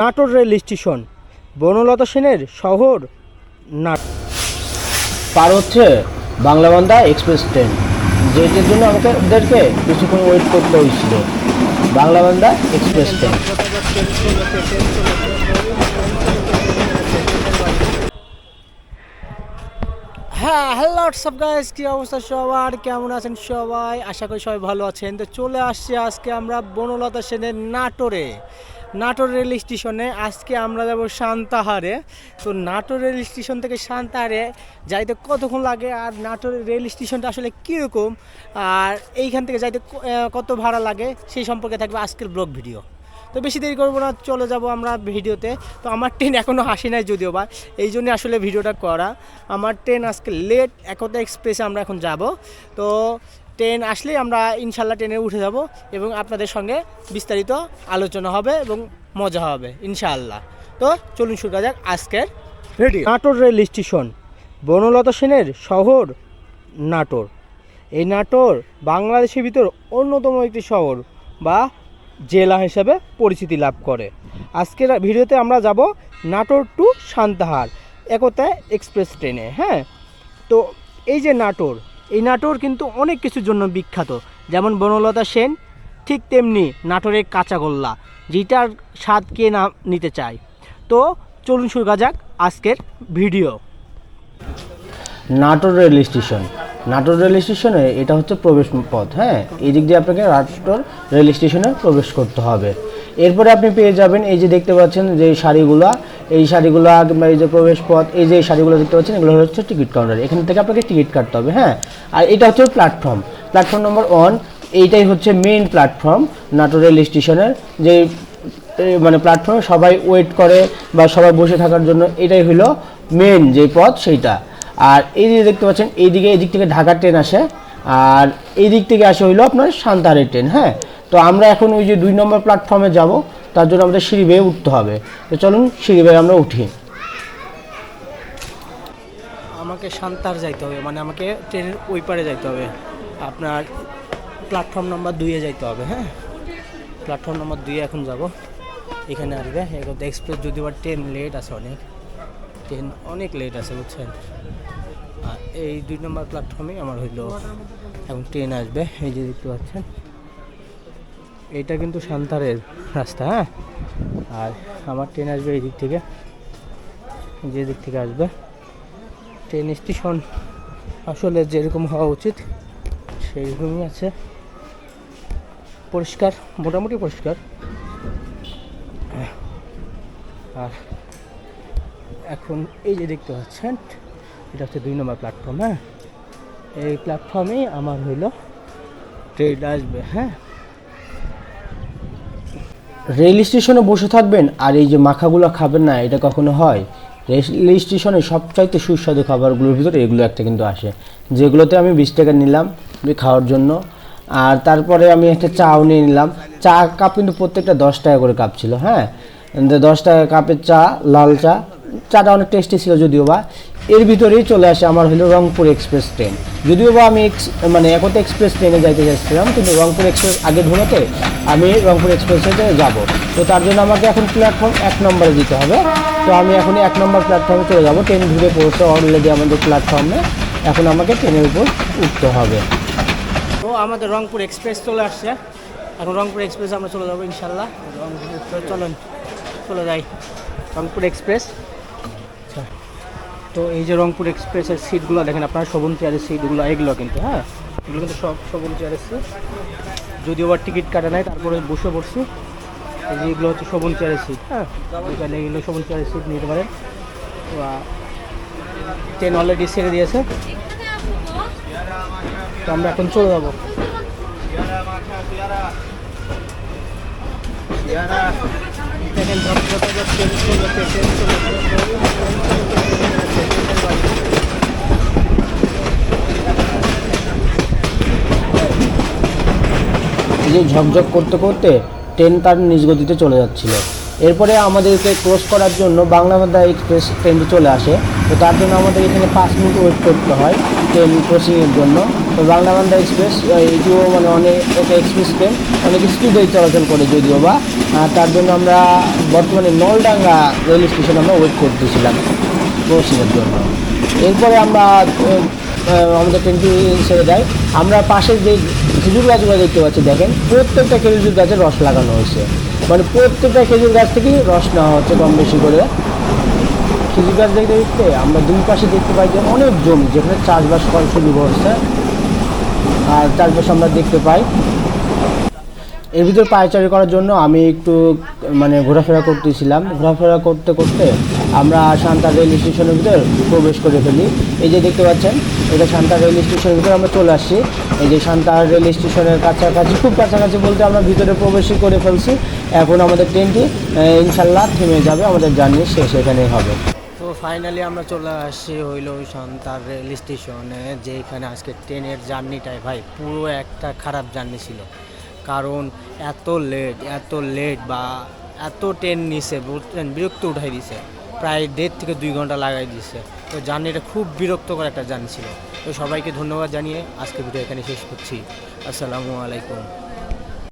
Natore rail station Banalata সেনের শহর nut পার হচ্ছে বাংলাবান্ধা এক্সপ্রেস ট্রেন। যেটির জন্য আমাকে ওদেরকে কিছুক্ষণ ওয়েট করতে হয়েছিল বাংলাবান্ধা এক্সপ্রেস ট্রেন। হ্যাঁ হ্যালো সব গাইস কি অবস্থা সবার? কেমন আছেন সবাই? আশা করি সবাই ভালো আছেন। তো চলে আসছি আজকে আমরা বনলতা সেনের নাটোরে। নাটোর রেল স্টেশনে আজকে আমরা যাব সান্তাহারে। তো নাটোর রেল স্টেশন থেকে সান্তাহারে যাইতে কতক্ষণ লাগে আর নাটোর রেল স্টেশনটা আসলে কীরকম? আর এইখান থেকে যাইতে কত ভাড়া লাগে সেই সম্পর্কে থাকবে আজকের ব্লগ ভিডিও। তো বেশি দেরি করব না, চলে যাব আমরা ভিডিওতে। তো আমার ট্রেন এখনও আসে নাই যদিও বা, এই জন্যে আসলে ভিডিওটা করা। আমার ট্রেন আজকে লেট, একতা এক্সপ্রেসে আমরা এখন যাব। তো ট্রেন আসলেই আমরা ইনশাল্লাহ ট্রেনে উঠে যাব এবং আপনাদের সঙ্গে বিস্তারিত আলোচনা হবে এবং মজা হবে ইনশাআল্লাহ তো চলুন শুরু করা যাক আজকের video Natore rail station Banalata সেনের শহর নাটোর। এই নাটোর বাংলাদেশের ভিতর অন্যতম একটি শহর বা জেলা হিসেবে পরিচিতি লাভ করে। আজকের ভিডিওতে আমরা যাব নাটোর টু সান্তাহার একতা এক্সপ্রেস ট্রেনে হ্যাঁ? তো এই যে নাটোর এই নাটোর কিন্তু অনেক কিছুর জন্য বিখ্যাত। যেমন বনলতা সেন, ঠিক তেমনি নাটোরের কাঁচাগোল্লা যেটার স্বাদ কে না নিতে চায়। তো চলুন শুরু যাক আজকের video. Natore rail station. Natore rail স্টেশনে এটা হচ্ছে প্রবেশ পথ হ্যাঁ? এই দিক দিয়ে আপনাকে নাটোর রেল স্টেশনে প্রবেশ করতে হবে। এরপরে আপনি পেয়ে যাবেন এই যে দেখতে পাচ্ছেন যে শাড়িগুলা এই শাড়িগুলো কিংবা এই যে প্রবেশ পথ এই যে শাড়িগুলো দেখতে পাচ্ছেন, এগুলো হচ্ছে টিকিট কাউন্টার এখান থেকে আপনাকে টিকিট কাটতে হবে হ্যাঁ? আর এটা হচ্ছে প্ল্যাটফর্ম প্ল্যাটফর্ম নম্বর ওয়ান এইটাই হচ্ছে মেইন প্ল্যাটফর্ম নাটোর রেল স্টেশনের যে মানে প্ল্যাটফর্মে সবাই ওয়েট করে বা সবাই বসে থাকার জন্য এটাই হলো মেন যে পথ, সেইটা। আর এই দিকে দেখতে পাচ্ছেন, এইদিকে, এদিক থেকে ঢাকার ট্রেন আসে। আর এই দিক থেকে আসে হইল আপনার সান্তাহারের ট্রেন হ্যাঁ? তো আমরা এখন ওই যে দুই নম্বর প্ল্যাটফর্মে যাব। তার জন্য আমাদের সিঁড়ি বেয়ে উঠতে হবে। তো চলুন সিঁড়ি বেয়ে আমরা উঠি। আমাকে সান্তার যাইতে হবে মানে আমাকে ট্রেনের ওই পারে যাইতে হবে। আপনার প্ল্যাটফর্ম নাম্বার দুইয়ে যাইতে হবে হ্যাঁ? প্ল্যাটফর্ম নাম্বার দুইয়ে এখন যাব। এখানে আসবে। এগোতে এক্সপ্রেস যদি বা ট্রেন লেট আছে অনেক। ট্রেন অনেক লেট আছে, বুঝছেন? আর এই দুই নম্বর প্ল্যাটফর্মে আমার হইল এখন ট্রেন আসবে, এই যে দেখতে পাচ্ছেন। এইটা কিন্তু সান্তারের রাস্তা হ্যাঁ? আর আমার ট্রেন আসবে এই দিক থেকে, যে দিক থেকে আসবে। ট্রেন স্টেশন আসলে যেরকম হওয়া উচিত, সেইরকমই আছে। পরিষ্কার, মোটামুটি পরিষ্কার। আর এখন এই যে দেখতে পাচ্ছেন, এটা হচ্ছে দুই নম্বর প্ল্যাটফর্ম হ্যাঁ? এই প্ল্যাটফর্মেই আমার হইল, ট্রেন আসবে হ্যাঁ? রেল স্টেশনে বসে থাকবেন আর এই যে মাখাগুলো খাবেন না, এটা কখনো হয়? রেল স্টেশনে সবচাইতে সুস্বাদু খাবারগুলোর ভিতরে এগুলো একটা কিন্তু আসে। যেগুলোতে আমি বিশ টাকা নিলাম খাওয়ার জন্য। আর তারপরে আমি একটা চাও নিয়ে নিলাম। চা কাপ কিন্তু প্রত্যেকটা দশ টাকা করে কাপ ছিল হ্যাঁ? দশ টাকা কাপের চা, লাল চা, চাটা অনেক টেস্টি ছিল যদিও বা। এর ভিতরেই চলে আসে, আমার হলো রংপুর এক্সপ্রেস ট্রেন। যদিও বা আমি মানে একতা এক্সপ্রেস ট্রেনে যাইতে চাইছিলাম কিন্তু রংপুর এক্সপ্রেস আগে ধরেতে আমি রংপুর এক্সপ্রেসে যাব। তো তার জন্য আমাকে এখন প্ল্যাটফর্ম এক নম্বরে দিতে হবে। তো আমি এখন এক নম্বর প্ল্যাটফর্মে চলে যাব। ট্রেন ঘুরে পড়ছে অলরেডি আমাদের প্ল্যাটফর্মে এখন আমাকে ট্রেনের উপর উঠতে হবে। তো আমাদের রংপুর এক্সপ্রেস চলে আসছে। এখন রংপুর এক্সপ্রেস আমরা চলে যাব ইনশাল্লাহ। চলুন, চলে যাই। রংপুর এক্সপ্রেস। তো এই যে রংপুর এক্সপ্রেসের সিটগুলো দেখেন আপনার, শোভন চেয়ারের সিটগুলো, এগুলো কিন্তু হ্যাঁ? এগুলো কিন্তু সব শোভন চেয়ারের সিট। যদিও আবার টিকিট কাটা নাই, তারপরে বসে পড়ছি। এই যে এগুলো হচ্ছে শোভন চেয়ারের সিট হ্যাঁ? এখানে এগুলো শোভন চেয়ারের সিট নিতে পারেন। ট্রেন অলরেডি ছেড়ে দিয়েছে। তো আমরা এখন চলে যাব। যে ঝকঝক করতে করতে ট্রেন তার নিজ গতিতে চলে যাচ্ছিল। এরপরে আমাদেরকে ক্রস করার জন্য বাংলাবান্ধা এক্সপ্রেস ট্রেনটি চলে আসে। তো তার জন্য আমাদের এখানে পাঁচ মিনিট ওয়েট করতে হয় ট্রেন ক্রসিংয়ের জন্য। তো বাংলাবান্ধা এক্সপ্রেস এটিও মানে অনেক একটা এক্সপ্রেস ট্রেন অনেক স্পিডে চলাচল করে যদিও বা তার জন্য আমরা বর্তমানে নলডাঙ্গা রেল স্টেশন আমরা ওয়েট করতেছিলাম ক্রসিংয়ের জন্য। এরপরে আমরা আমাদের ট্রেনটি ছেড়ে দেয় আমরা পাশে যে খেজুর গাছগুলো দেখতে পাচ্ছি, দেখেন, প্রত্যেকটা খেজুর গাছে রস লাগানো হয়েছে। মানে প্রত্যেকটা খেজুর গাছ থেকেই রস নেওয়া হচ্ছে কম বেশি করে। খেজুর গাছ দেখতে দেখতে আমরা দুই পাশে দেখতে পাই যে অনেক জমি, যেখানে চাষবাস করা শুরু করছে। আর চাষবাস আমরা দেখতে পাই। এর ভিতর পায়চারি করার জন্য আমি একটু মানে ঘোরাফেরা করতেছিলাম। ঘোরাফেরা করতে করতে আমরা শান্তা রেল স্টেশনের ভিতর প্রবেশ করে ফেলি। এই যে দেখতে পাচ্ছেন, এটা শান্তা রেল স্টেশনের ভিতরে আমরা চলে আসছি। এই যে শান্তা রেল স্টেশনের কাছাকাছি, খুব কাছাকাছি বলতে আমরা ভিতরে প্রবেশই করে ফেলছি। এখন আমাদের ট্রেনটি ইনশাল্লাহ থেমে যাবে, আমাদের জার্নি শেষ এখানেই হবে। তো ফাইনালি আমরা চলে আসছি হইল শান্তার রেল স্টেশনে যেখানে আজকে ট্রেনের জার্নিটাই ভাই, পুরো একটা খারাপ জার্নি ছিল। কারণ এত লেট এত লেট বা এত ট্রেন নিছে বুঝলেন বিরক্ত উঠাই দিছে। প্রায় দেড় থেকে দুই ঘণ্টা লাগাই দিছে। তো জার্নিটা খুব বিরক্তকর একটা জার্নি ছিল। তো সবাইকে ধন্যবাদ জানিয়ে আজকে ভিডিও এখানে শেষ করছি। আসসালামু আলাইকুম।